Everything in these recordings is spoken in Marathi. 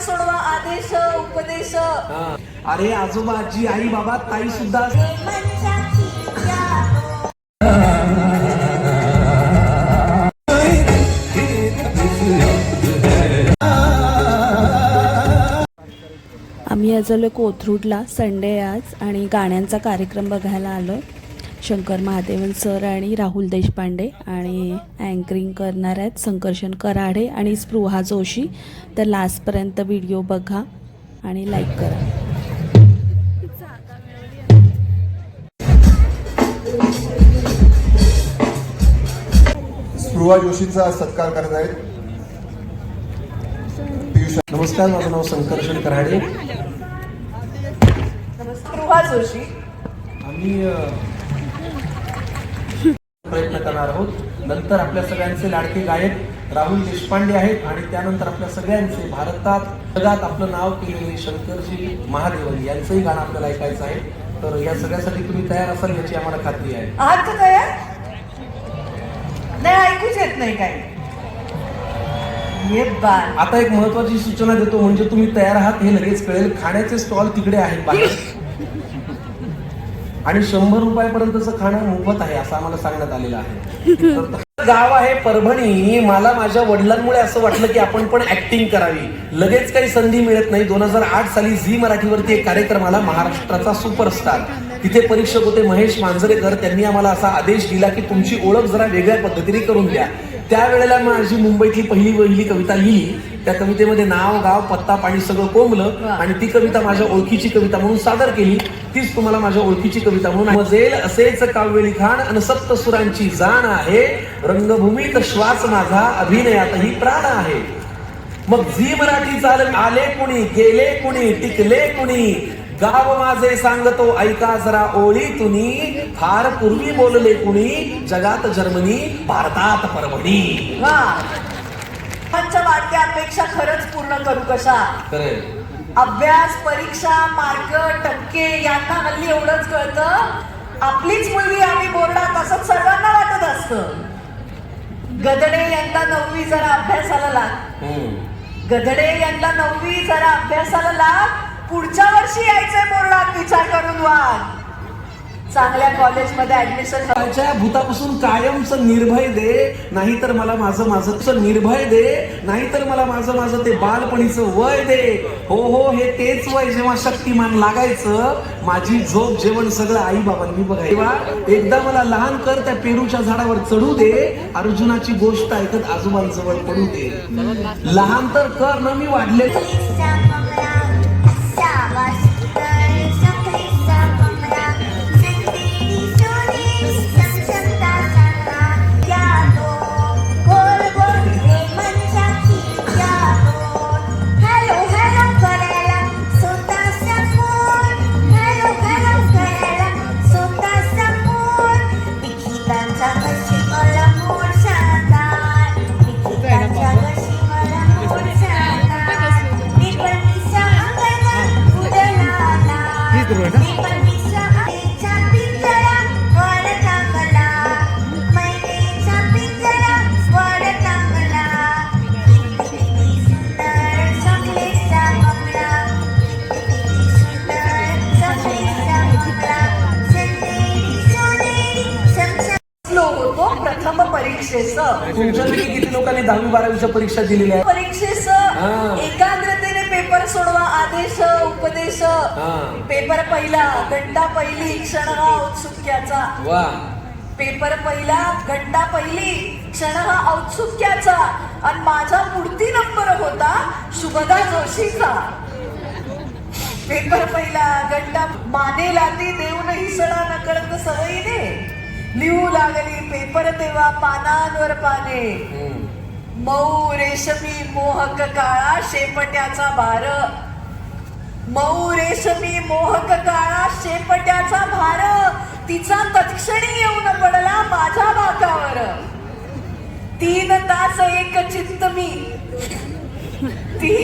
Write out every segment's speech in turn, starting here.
सोडवा आदेश उपदेश. अरे आजोबा आजी आई बाबा ताई सुद्धा. आम्ही आज आलो कोथरूडला. संडे आज. आणि गाण्यांचा कार्यक्रम बघायला आलो आहे शंकर महादेवन सर आणि राहुल देशपांडे आणि अँकरिंग करणार आहेत संकर्षण कराडे आणि स्पृहा जोशी. तर लास्टपर्यंत व्हिडिओ बघा आणि लाईक करा. स्पृहा जोशीचा सत्कार करत आहेत. पियुष नमस्कार माझं नाव संकर्षण कराडे. स्पृहा जोशी. आम्ही प्रयत्न करणार आहोत. नंतर आपल्या सगळ्यांचे लाडके गायक राहुल देशपांडे आहेत आणि त्यानंतर आपल्या सगळ्यांचे भारतात जगात आपलं नाव केलेले शंकरजी महादेवन यांचंही गाणं आपल्याला ऐकायचं आहे. तर या सगळ्यासाठी तुम्ही तयार असाल याची आम्हाला खात्री आहे. आहात का तयार? नाही ऐकूच येत नाही काही. ये बाल आता एक महत्वाची सूचना देतो म्हणजे तुम्ही तयार आहात हे लगेच कळेल. खाण्याचे स्टॉल तिकडे आहेत बाहेर. आणि शंभर रुपयापर्यंतचं खाणं मोफत आहे असं आम्हाला सांगण्यात आलेलं आहे. गाव आहे परभणी. मला माझ्या वडिलांमुळे असं वाटलं की आपण पण ऍक्टिंग करावी. लगेच काही संधी मिळत नाही. दोन हजार आठ साली झी मराठीवरती एक कार्यक्रम आला महाराष्ट्राचा सुपरस्टार तिथे परीक्षक होते महेश मांजरेकर. त्यांनी आम्हाला असा आदेश दिला की तुमची ओळख जरा वेगळ्या पद्धतीने करून द्या. त्यावेळेला माझी मुंबईतली पहिली वहिली कविता लिहिली. त्या कवितेमध्ये नाव गाव पत्ता पाणी सगळं कोंबलं आणि ती कविता माझ्या ओळखीची कविता म्हणून सादर केली. तीच तुम्हाला माझ्या ओळखीची कविता म्हणून मजेल असेच काव्य लिखाण अन सप्त सुरांची जाण आहे. रंगभूमीत श्वास माझा अभिनयातही प्राण आहे. मग झी मराठी चाल आले कुणी गेले कुणी टिकले कुणी गाव माझे सांगतो ऐका जरा ओळी तुनी फार पूर्वी बोलले कुणी जगात जर्मनी भारतात परभणी. वा आमच्या वाढत्या अपेक्षा खरंच पूर्ण करू कशा? खरे अभ्यास परीक्षा मार्क टक्के यांना हल्ली एवढंच कळतं. आपलीच मुलगी आम्ही बोर्डात असं सर्वांना वाटत असतं. गदडे यंदा नववी जरा अभ्यासाला लाग. गधडे यांना नववी जरा अभ्यासाला लाग. पुढच्या वर्षी यायचंय बोर्डात विचार करून वाग चांगल्या कॉलेजमध्ये ऍडमिशन त्याच्या भूतापासून कायमच निर्भय दे नाहीतर मला माझं माझं निर्भय दे नाहीतर मला माझं माझं ते बालपणीचं वय दे. हो हो हे तेच वय जेव्हा शक्तिमान लागायचं माझी झोप जेवण सगळं आई बाबांनी बघायला एकदा मला लहान कर त्या पेरूच्या झाडावर चढू दे अर्जुनाची गोष्ट ऐकत आजोबांजवळ पडू दे. लहान तर कर ना मी वाढले. तुमच्यापैकी किती लोकांनी दहावी बारावीच्या परीक्षा दिलेल्या आहेत? परीक्षेचं. एकाग्रतेने पेपर सोडवा आदेश उपदेश. पेपर पहिला घंटा पहिली क्षण हा औत्सुक्याचा. वा. पेपर पहिला घंटा पहिली क्षण हा औत्सुक्याचा. आणि माझा पुढती नंबर होता शुभदा जोशीचा. पेपर पहिला घंटा माने लाती देऊनही सडा नकळत सवयीने. लिहू लागली पेपर तेव्हा पानांवर पाने. मऊ रेशमी मोहक काळा शेपट्याचा भार. मऊ रेशमी मोहक काळा शेपट्याचा भार. तिचा तत्क्षणी येऊन पडला माझ्या बाकावर. तीन तास एक चित्त मी. ती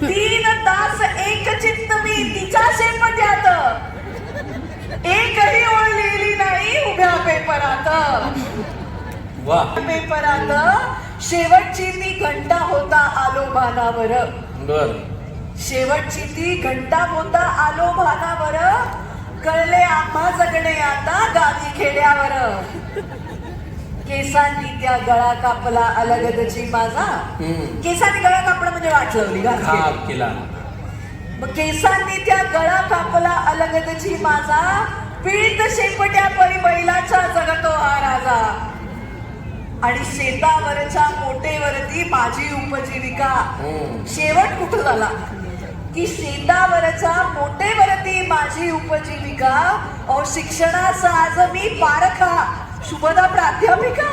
तीन तास एक चित्त मी तिच्या शेपट्यात. एकही ओळ लिहिली उभ्या पेपरात शेवटची ती घंटा होता आलो भानावर बर. शेवटची ती घंटा होता आलो भानावर कळले आम्हा जगणे आता गावी खेड्यावर. केसांनी त्या गळा कापला अलगदची माझा. केसांनी गळा कापणं म्हणजे वाट लावली केला. मग केसांनी त्या गळा कापला अलगदची माझा. पीडित शेपट्या परी बैलाचा जगतो हा राजा. आणि शेतावरच्या मोटेवरती माझी उपजीविका. हम्म. शेवट कुठं झाला? की शेतावरच्या मोटेवरती माझी उपजीविका. अहो शिक्षणाचा आज मी पारखा. शुभदा प्राध्यापिका.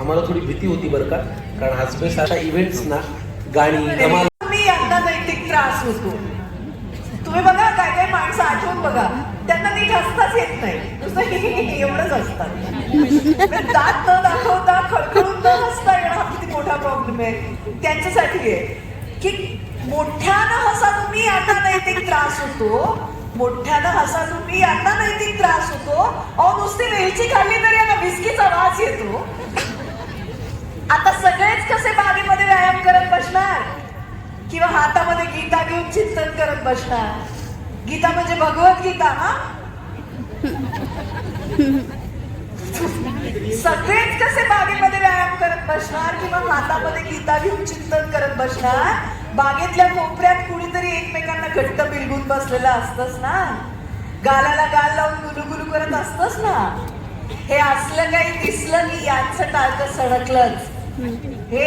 आम्हाला थोडी भीती होती बरं का? कारण हसबे सारखा इव्हेंट्स ना गाणी मी नैतिक त्रास होतो तुम्ही बघा काय काय माणसं आठवून बघा त्यांना नीट जास्तच येत नाही. नुसतं एवढंच असतात म्हणजे दात न दाखवता खडखडून न हसता येणं हा किती मोठा प्रॉब्लेम आहे. त्यांच्यासाठी आहे. की मोठ्यानं हसा तुम्ही यांना नैतिक त्रास होतो. मोठ्यानं हसा तुम्ही यांना नैतिक त्रास होतो. अहो नुसती वेलची खाल्ली तरी यांना विस्कीचा वास येतो. आता सगळेच कसे बागेमध्ये व्यायाम करत बसणार? किंवा हातामध्ये गीता घेऊन चिंतन करत बसणार? गीता म्हणजे भगवत गीता हा? सगळेच कसे बागेमध्ये व्यायाम करत बसणार किंवा हातामध्ये गीता घेऊन चिंतन करत बसणार? बागेतल्या कोपऱ्यात कुणीतरी एकमेकांना घट्ट बिलगून बसलेलं असतच ना? गालाला गाल लावून गुलुगुलू करत असतच ना? हे असलं काही दिसलं की यांचं टाळकं सडकलंच. हे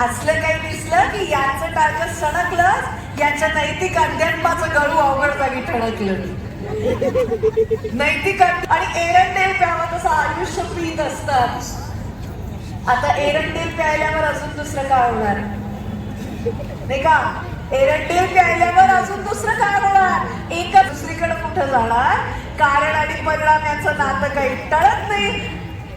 असलं काही दिसलं की यांचं टाळकं सडकलंच. याच्या नैतिक अध्यात्माचं गळू अवघड जागी ठळकलं नैतिक आणि एरंडेल प्यावं तसं आयुष्य पीत असतात. आता एरंडेल प्यायल्यावर अजून दुसरं काय होणार? नाही का? एरंडेल प्यायल्यावर अजून दुसरं काय होणार? एका दुसरीकडे कुठं जाणार? कारण आणि परिणाम याचं नातं काही टळत नाही.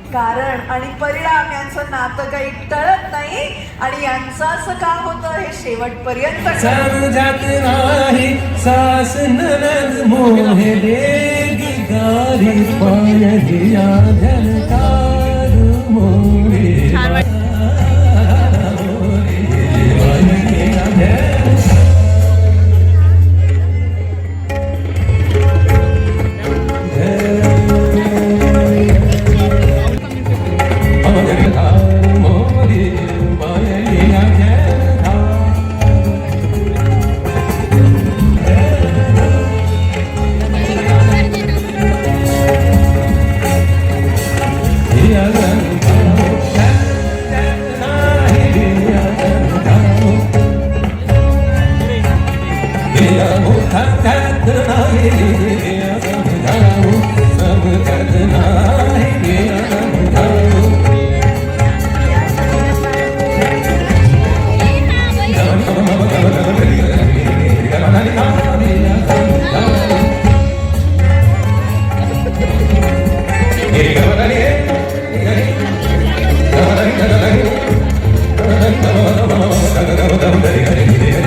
कारण आणि परिणाम यांचं नातं काही टळत नाही आणि यांचं असं का होतं हे शेवटपर्यंत कळत समजत नाही सास ननद मोहे देगी गारी More More Hey, hey, hey.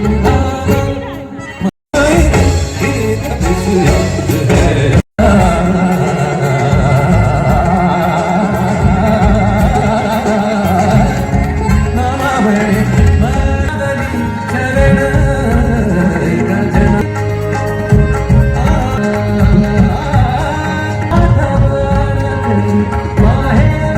माहेर